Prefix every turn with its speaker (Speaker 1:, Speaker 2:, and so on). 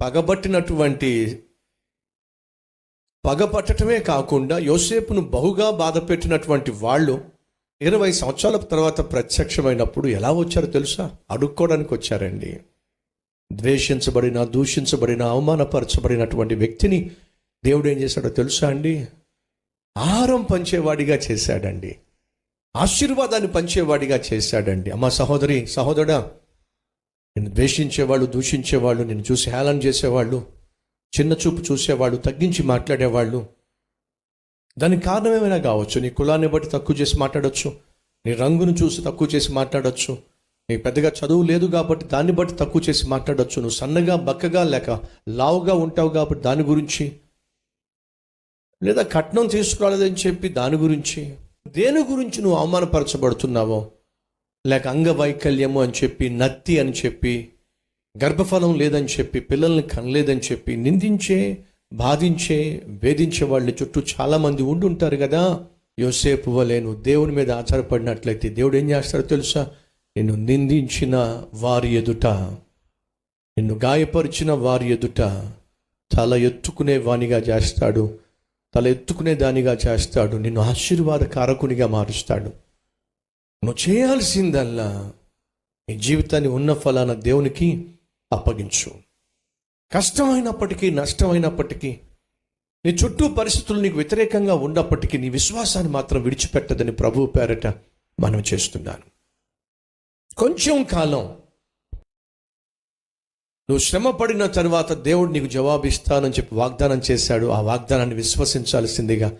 Speaker 1: పగబట్టినటువంటి పగపట్టడమే కాకుండా యోసేపును బహుగా బాధ పెట్టినటువంటి వాళ్ళు ఇరవై సంవత్సరాల తర్వాత ప్రత్యక్షమైనప్పుడు ఎలా వచ్చారో తెలుసా? అడుక్కోవడానికి వచ్చారండి. ద్వేషించబడిన దూషించబడిన అవమానపరచబడినటువంటి వ్యక్తిని దేవుడు ఏం చేశాడో తెలుసా అండి? ఆహారం పంచేవాడిగా చేశాడండి. ఆశీర్వాదాన్ని పంచేవాడిగా చేశాడండి. అమ్మ సహోదరి సహోదరుడా నేను ద్వేషించేవాళ్ళు దూషించేవాళ్ళు నేను చూసి హేళన చేసేవాళ్ళు చిన్న చూపు చూసేవాళ్ళు తగ్గించి మాట్లాడేవాళ్ళు. దానికి కారణం ఏమైనా కావచ్చు? నీ కులాన్ని బట్టి తక్కువ చేసి మాట్లాడచ్చు. నీ రంగును చూసి తక్కువ చేసి మాట్లాడచ్చు. నీ పెద్దగా చదువు లేదు కాబట్టి దాన్ని బట్టి తక్కువ చేసి మాట్లాడొచ్చు. నువ్వు సన్నగా బక్కగా లేక లావుగా ఉంటావు కాబట్టి దాని గురించి లేదా కట్నం తీసుకురాలేదని చెప్పి దాని గురించి దేని గురించి నువ్వు అవమానపరచబడుతున్నావో లేక అంగవైకల్యము అని చెప్పి నత్తి అని చెప్పి గర్భఫలం లేదని చెప్పి పిల్లల్ని కనలేదని చెప్పి నిందించే బాధించే వేధించే వాళ్ళ చుట్టూ చాలామంది ఉండి ఉంటారు కదా. యోసేపు వలేను దేవుని మీద ఆధారపడినట్లయితే దేవుడు ఏం చేస్తాడో తెలుసా? నిన్ను నిందించిన వారి ఎదుట నిన్ను గాయపరిచిన వారి ఎదుట తల ఎత్తుకునే వానిగా చేస్తాడు. తల ఎత్తుకునే దానిగా చేస్తాడు. నిన్ను ఆశీర్వాద కారకునిగా మారుస్తాడు. నువ్వు చేయాల్సిందల్లా నీ జీవితాన్ని ఉన్న ఫలాన దేవునికి అప్పగించు. కష్టమైనప్పటికీ నష్టమైనప్పటికీ నీ చుట్టూ పరిస్థితులు నీకు వ్యతిరేకంగా ఉన్నప్పటికీ నీ విశ్వాసాన్ని మాత్రం విడిచిపెట్టదని ప్రభువు పేరట మనం చేస్తున్నాను. కొంచెం కాలం నువ్వు శ్రమ పడిన తర్వాత దేవుడు నీకు జవాబిస్తానని చెప్పి వాగ్దానం చేశాడు. ఆ వాగ్దానాన్ని విశ్వసించాల్సిందిగా